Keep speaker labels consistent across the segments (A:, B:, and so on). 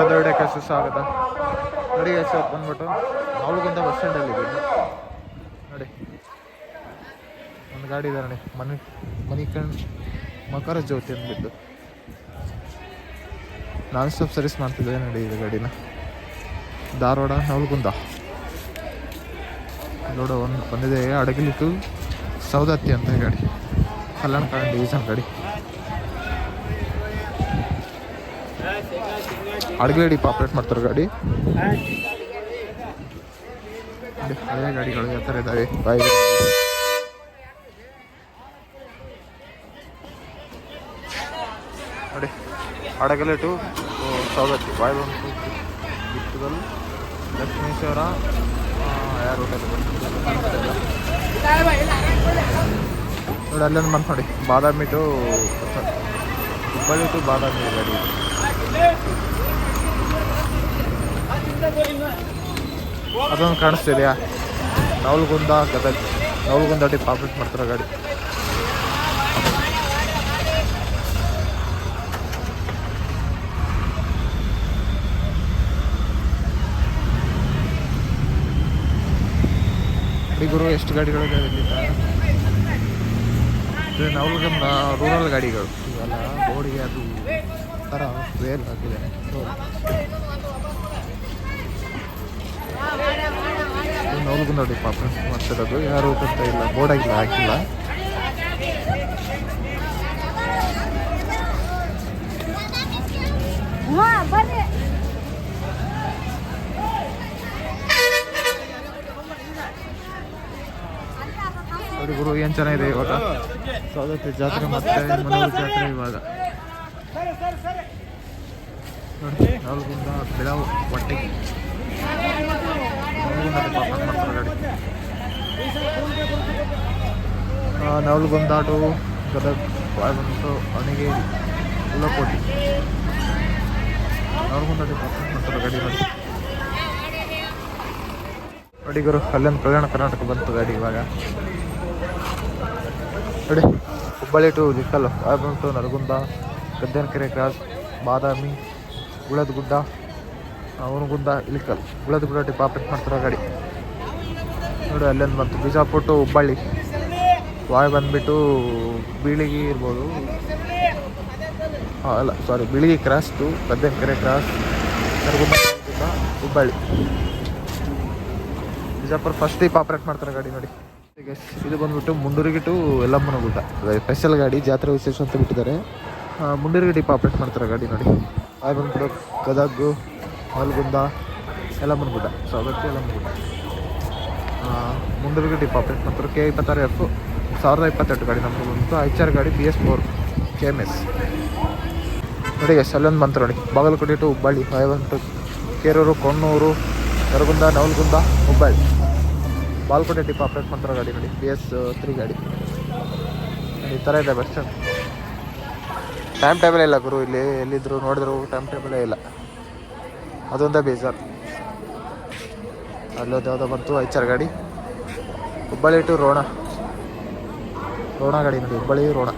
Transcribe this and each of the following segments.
A: ಮತ್ತೊಂದು ವಿಡಿಯೋಕ್ಕೆ ಆಗುತ್ತೆ ನೋಡಿ ಎಸ್ ಬಂದ್ಬಿಟ್ಟು ಅವಳಿಗಿಂತ ಬಸ್ ಸ್ಟ್ಯಾಂಡಲ್ಲಿ ಇದ್ದೀವಿ ನೋಡಿ. ಒಂದು ಗಾಡಿ ಇದೆ ನೋಡಿ. ಮನಿ ಕಣ್, ಮಕರ ಜ್ಯೋತಿ ಅಂದ್ಬಿಟ್ಟು. ನಾನ್ ಸ್ಟಾಪ್ ಸರ್ವಿಸ್ ಮಾಡ್ತಿದ್ದೆ ನೋಡಿ ಇದು ಗಾಡಿನ. ಧಾರವಾಡ ನವಲಗುಂದ ನೋಡ, ಒಂದು ಬಂದಿದೆ ಅಡಗಿಲಿಟ್ಟು ಸೌದತ್ತಿ ಅಂತ ಗಾಡಿ. ಕಲ್ಯಾಣ ಕಾರಣ ಡಿವಿಷನ್ ಗಾಡಿ. ಅಡಗಲಿ ಆಪ್ರೇಟ್ ಮಾಡ್ತಾರೆ ಗಾಡಿ. ಹಳೆಯ ಗಾಡಿಗಳು ಯಾವ ಥರ ಇದ್ದಾವೆ ಬಾಯಿ. ನೋಡಿ ಅಡಗಲೆ ಟು ಸೌದತ್ತಿ ಬಾಯ್ ಬಂತು ಗಿತ್ತದಲ್ಲಿ ಲಕ್ಷ್ಮೇಶ್ವರ ಯಾರು ನೋಡಿ, ಅಲ್ಲೊಂದು ಬಂತು ನೋಡಿ, ಬಾದಾಮಿ ಟು, ಹುಬ್ಬಳ್ಳಿ ಟು ಬಾದಾಮಿ ಗಾಡಿ. ಅದೊಂದು ಕಾಣಿಸ್ತಿದೆಯಾ? ನವಲ್ಗುಂದ ಗದಗ, ನವಲ್ಗುಂದ ಟಿಪ್ ಆಪ್ರೇಟ್ ಮಾಡ್ತಾರೆ ಗಾಡಿ. ಗುರು, ಎಷ್ಟು ಗಾಡಿಗಳು ಇಲ್ಲಿ? ನವಲ್ಗುಂದ ರೂರಲ್ ಗಾಡಿಗಳು. ಇವೆಲ್ಲ ರೋಡಿಗೆ ಅದು ಥರ ವೇಲ್ ಆಗಿದೆ. ನೋಡಿ ನೋಡಿ ಪಾಪ ಮಾಡ್ತಿರೋದು. ಯಾರು ಅಂತ ಇಲ್ಲ ಬೋರ್ಡ್ ಆಗಿಲ್ಲ ಹಾಕಿಲ್ಲ. ಗುರು ಏನು ಚೆನ್ನಾಗಿದೆ ಇವಾಗ? ಸೌದತ್ತಿ ಜಾತ್ರೆ ಮತ್ತೆ ಮನೂರು ಜಾತ್ರೆ ಇವಾಗ. ನೋಡಿ ನವಲ್ಗುಂದ ಬೆಳವು ಹೊಟ್ಟೆ ನವಲ್ಗೊಂದಾಟು ಗದಗ ಬಂತು ಅಣಿಗೇರಿ ಉಲ್ಲಕೋಟಿ ನವಲ್ಗುಂದ ಪಾಪ ಮಾಡ್ತಾರೆ ಗಾಡಿ ನೋಡಿ ಅಡಿಗರು ಗುರು ಅಲ್ಲೊಂದು ಕಲ್ಯಾಣ ಕರ್ನಾಟಕ ಬಂತು ಗಾಡಿ ಇವಾಗ. ನೋಡಿ, ಹುಬ್ಬಳ್ಳಿ ಟು ಜಿಕ್ಕಲ್ಲು ಬಂತು to Naragund Gaddanakere cross, Badami, Uladagudda Avanagunda Ilkal. Uladagudda depot operate ಮಾಡ್ತಾರೆ ಗಾಡಿ. ನೋಡಿ, ಅಲ್ಲೊಂದು ಬಂತು. ಬಿಜಾಪುರ ಟು ಹುಬ್ಬಳ್ಳಿ. ವಾಯ್ ಬಂದ್ಬಿಟ್ಟು ಬೀಳಿಗಿ ಇರ್ಬೋದು. ಅಲ್ಲ sorry ಬೀಳಿಗೆ cross to Gaddanakere cross Hubballi. Bijapur first depot operate ಮಾಡ್ತಾರೆ ಗಾಡಿ ನೋಡಿ. ಇದು ಬಂದ್ಬಿಟ್ಟು ಮುಂಡೂರಿಗೆ ಟು ಯಲ್ಲಮ್ಮನ ಗುಡ್ಡ. ಸ್ಪೆಷಲ್ ಗಾಡಿ, ಜಾತ್ರೆ ವಿಶೇಷ ಅಂತ ಬಿಟ್ಟಿದ್ದಾರೆ. ಮುಂಡೂರಿಗೆ ಟೈಪ್ ಆಪ್ರೇಟ್ ಮಾಡ್ತಾರೆ ಗಾಡಿ ನೋಡಿ. ಅದು ಬಂದ್ಬಿಟ್ಟು ಗದಗು ಮಲ್ಗುಂದ ಯಲಮನ್ಗುಡ್ಡ ಸೊ ಅದಕ್ಕೆ ಯಲ್ಲಮ್ಮನ ಗುಡ್ಡ ಆ, ಮುಂಡೂರಿಗೆ ಟೈಪ್ ಆಪ್ರೇಟ್ ಮಾಡ್ತಾರೆ ಕೆ ಇಪ್ಪತ್ತಾರು ಎಫ್ ಸಾವಿರದ ಇಪ್ಪತ್ತೆಂಟು ಗಾಡಿ ನಮ್ಮದು ಬಂತು. ಆರ್ ಗಾಡಿ B S four K M S ನೋಡಿ ಎಸ್ ಅಲ್ಲೊಂದು ಬಂತು ನೋಡಿ. Bagalkot to Hubballi five to Kerur Konnur Naragund Navalgund Hubballi. Bagalkot depot operate ಮಾಡ್ತಾರೆ ಗಾಡಿ ನೋಡಿ. ಬಿ ಎಸ್ ತ್ರೀ ಗಾಡಿ. ಈ ಥರ ಇದೆ ಬಸ್ ಸ್ಟ್ಯಾಂಡ್ ಟೈಮ್ ಟೇಬಲ್ ಇಲ್ಲ ಗುರು, ಇಲ್ಲಿ ಎಲ್ಲಿದ್ರು ನೋಡಿದ್ರು ಟೈಮ್ ಟೇಬಲೇ ಇಲ್ಲ. ಅದೊಂದೇ ಬೇಜಾರು. ಅಲ್ಲೋದು ಯಾವುದೋ ಬಂತು, ಐಚಾರ್ ಗಾಡಿ. ಹುಬ್ಬಳ್ಳಿ ಟು ರೋಣ. ರೋಣ ಗಾಡಿ ನೋಡಿ, ಹುಬ್ಬಳ್ಳಿ, ರೋಣ.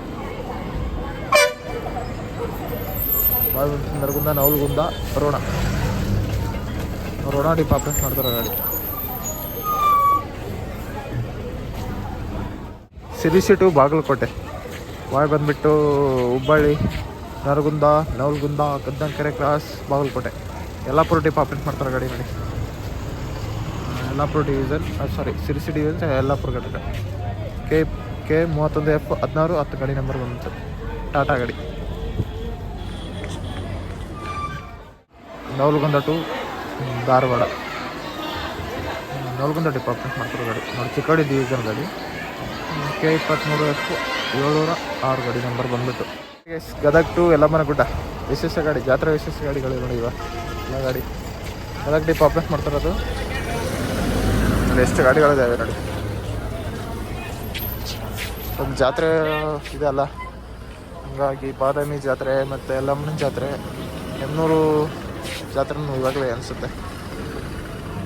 A: ನರಗುಂದ, ನವಲ್ಗುಂದ, ರೋಣ. ರೋಣ ಆಪ್ರೇಟ್ ಮಾಡ್ತಾರೆ ಗಾಡಿ. ಸಿರಿಸಿ ಟು ಬಾಗಲಕೋಟೆ. ವಾಯ್ ಬಂದ್ಬಿಟ್ಟು Hubballi, Naragund, Navalgund, Gaddanakere cross, Bagalkot. Yellapur depot operate ಮಾಡ್ತಾರೆ ಗಾಡಿ ನೋಡಿ. Yellapur division sorry Sirsi division Yellapur ಘಟಕ. ಕೆ ಕೆ ಮೂವತ್ತೊಂದು ಎಫ್ ಹದಿನಾರು, ಹತ್ತು ಗಾಡಿ ನಂಬರ್ ಬಂತು. ಟಾಟಾ ಗಾಡಿ. ನವಲ್ಗುಂದ ಟು, ಧಾರವಾಡ. ನವಲ್ಗುಂದ ಡಿಪಾರ್ಟ್ಮೆಂಟ್ ಮಾಡ್ತಾರೆ ಗಾಡಿ. ನೋಡಿ, ಚಿಕ್ಕೋಡಿ ಡಿವಿಷನ್ ಗಾಡಿ. ಕೆ ಇಪ್ಪತ್ತ್ಮೂರು ಎಫ್ ಏಳ್ನೂರ ಆರು ಗಾಡಿ ನಂಬರ್ ಬಂದ್ಬಿಟ್ಟು. ಗದಗ ಟು ಯಲ್ಲಮ್ಮನ ಗುಡ್ಡ ವಿಶೇಷ ಗಾಡಿ, ಜಾತ್ರೆ ವಿಶೇಷ ಗಾಡಿಗಳು ನೋಡಿ ಇವಾಗ ಎಲ್ಲ ಗಾಡಿ. ಗದಗ ಡಿಪ್ ಆಪ್ರೇಟ್ ಮಾಡ್ತಾರದು. ಎಷ್ಟು ಗಾಡಿಗಳಿದ್ದಾವೆ ನೋಡಿ. ಒಂದು ಜಾತ್ರೆ ಇದೆ ಅಲ್ಲ. ಹಾಗಾಗಿ ಬಾದಾಮಿ ಜಾತ್ರೆ ಮತ್ತು ಯಲ್ಲಮ್ಮನ ಜಾತ್ರೆ. ಎಮ್ನೂರು ಜಾತ್ರೆನೂ ಇವಾಗಲೇ ಅನಿಸುತ್ತೆ.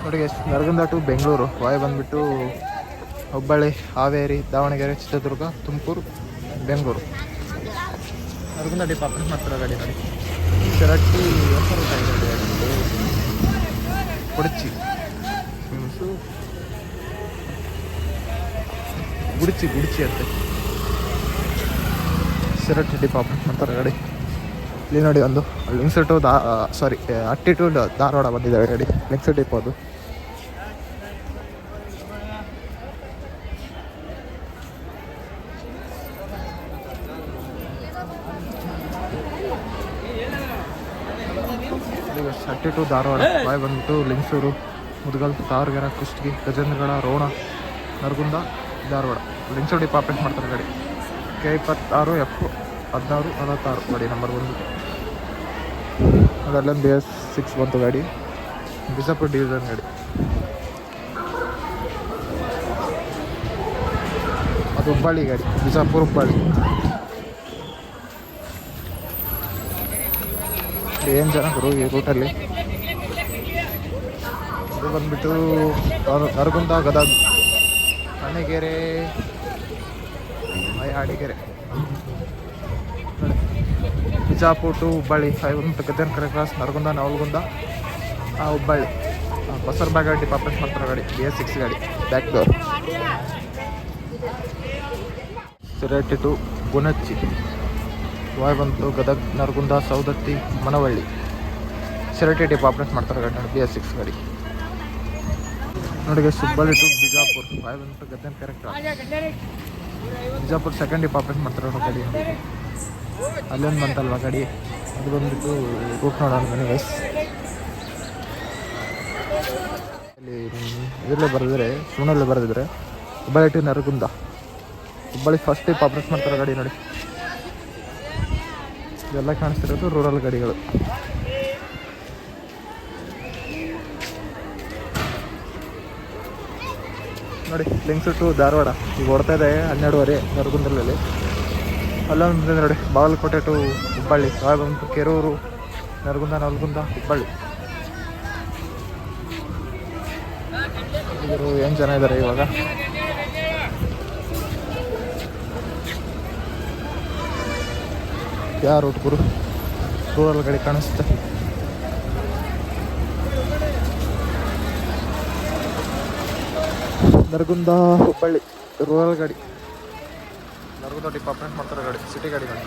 A: ನೋಡಿ ಎಷ್ಟು ನರಗುಂದ ಟು ಬೆಂಗಳೂರು. ವಾಯು ಬಂದ್ಬಿಟ್ಟು ಹುಬ್ಬಳ್ಳಿ ಹಾವೇರಿ ದಾವಣಗೆರೆ ಚಿತ್ರದುರ್ಗ ತುಮಕೂರು ಬೆಂಗಳೂರು ನರಗುಂದ ಡಿಪಾರ್ಟ್ಮೆಂಟ್ ಮಾಡ್ತಾರೆ ಗಾಡಿ ನೋಡಿ ಶಿರಟ್ಟಿ ಕುಡಚಿ ಗುಡಿಚಿ ಗುಡಿಚಿ ಅಂತೆ. ಶಿರಟ್ಟಿ ಡಿಪಾರ್ಟ್ಮೆಂಟ್ ಅಂತಾರೆ ಗಾಡಿ ಇಲ್ಲಿ ನೋಡಿ ಒಂದು ಟು ದಾ ಸಾರಿ ಅಟ್ಟಿ ಟು ಧಾರವಾಡ ಬಂದಿದ್ದಾವೆ ಗಾಡಿ ಲಿಂಕ್ಸ್ ಡಿಪೋ ಅದು ಟು ಧಾರವಾಡ ಬಾಯ್ ಬಂದ್ಬಿಟ್ಟು ಲಿಂಗಸೂರು ಮುದಗಲ್ ತಾವರಗೆರೆ ಕುಷ್ಟಗಿ ಗಜೇಂದ್ರಗಡ ರೋಣ ನರಗುಂದ ಧಾರವಾಡ ಲಿಂಗಸೂರು ಡಿಪಾರ್ಟ್ಮೆಂಟ್ ಮಾಡ್ತಾರೆ ಗಾಡಿ. ಕೆ ಇಪ್ಪತ್ತಾರು ಎಫ್ ಹದಿನಾರು ನಲವತ್ತಾರು ಗಾಡಿ ನಂಬರ್ ಬಂದ್ಬಿಟ್ಟು ಅದೆಲ್ಲ ಬಿ ಎಸ್ ಸಿಕ್ಸ್ ಬಂತು ಗಾಡಿ. ಬಿಜಾಪುರ ಡಿವಿಷನ್ ಗಾಡಿ. ಅದು ಹುಬ್ಬಳ್ಳಿ ಗಾಡಿ ಬಿಜಾಪುರ ಹುಬ್ಬಳ್ಳಿ. ಏನು ಜನ ಗುರು ಈ ರೂಟಲ್ಲಿ ಬಂದ್ಬಿಟ್ಟು ನರ- ನರಗುಂದ ಗದಗ. ಅಣ್ಣಗೆರೆ ಆಡಿಗೆರೆ ಬಿಜಾಪುರ ಟು ಹುಬ್ಬಳ್ಳಿ. ಫೈವ್ ಒಂದು ಗದ್ದೆನ ಕರೆ ಕ್ರಾಸ್ ನರಗುಂದ, ನವಲಗುಂದ ಹುಬ್ಬಳ್ಳಿ. ಬಸರ್ಬಾಗ ಗಾಡಿ ಡಿಪಾರ್ಟ್ಮೆಂಟ್ ಮಾಡ್ತಾರೆ ಗಾಡಿ ಬಿ ಎಸ್ ಸಿಕ್ಸ್ ಗಾಡಿ ಬ್ಯಾಕ್ ಡೋರ್ ಸಿರೇಟಿ ಟು ಗುಣಚ್ಚಿ. ವಾಯ್ ಬಂತು ಗದಗ್, ನರಗುಂದ ಸೌದತ್ತಿ ಮನವಳ್ಳಿ. ಸಿರಟಿ ಡಿಪಾರ್ಟ್ಮೆಂಟ್ ಮಾಡ್ತಾರೆ ಗಾಡಿ ಬಿ ಎಸ್ ಸಿಕ್ಸ್ ಗಾಡಿ. ನೋಡಿ ಸುಬ್ಬಳ್ಳಿ ಟು ಬಿಜಾಪುರ್. ಫೈವ್ ಬಂತು ಗದ್ದೆನ ಕರೆಕ್ಟ್ ಬಿಜಾಪುರ್ ಸೆಕೆಂಡ್ ಡಿಪಾರ್ಟ್ಮೆಂಟ್ ಮಾಡ್ತಾರೆ ನೋಡಿ ಗಾಡಿ. ಅಲ್ಲೊಂದು ಬಂತಲ್ವ ಗಾಡಿ? ಅದು ಬಂದ್ಬಿಟ್ಟು ರೂಟ್ ನೋಡೋಣ ಬನ್ನಿ ಗೈಸ್ ಅಲ್ಲಿ ಇದರಲ್ಲೇ ಬರೆದಿದ್ರೆ ಸುಮ್ಮನಲ್ಲೇ ಬರೆದಿದ್ರೆ Hubballi to Naragund. Hubballi first department ಮಾಡ್ತಾರೆ ಗಾಡಿ ನೋಡಿ. ಇದೆಲ್ಲ ಕಾಣಿಸ್ತಿರೋದು ರೂರಲ್ ಗಾಡಿಗಳು. ನೋಡಿ ಲಿಂಕ್ಸ್ ಟು ಧಾರವಾಡ. ಈಗ ಓಡ್ತಾ ಇದೆ ಹನ್ನೆರಡುವರೆ, ನರಗುಂದಲಲ್ಲಿ. ಅಲ್ಲೊಂದು ನೋಡಿ, ಬಾಗಲಕೋಟೆ ಟು ಹುಬ್ಬಳ್ಳಿ. ಬಂತು ಕೆರೂರು, ನರಗುಂದ, ನಲ್ಗುಂದ, ಹುಬ್ಬಳ್ಳಿ. ಇವರು ಏನು ಜನ ಇದ್ದಾರೆ ಇವಾಗ? ಯಾರು ಹುಡುಗರು ಗುರು ರೂರಲ್ ಗಾಡಿ ಕಾಣಿಸುತ್ತೆ. ನರಗುಂದ ಹುಬ್ಬಳ್ಳಿ ರೂರಲ್ ಗಾಡಿ ನರಗುಂದ ಡಿಪಾರ್ಟ್ಮೆಂಟ್ ಮಾಡ್ತಾರೆ ಗಾಡಿ ಸಿಟಿ ಗಾಡಿ ಗಾಡಿ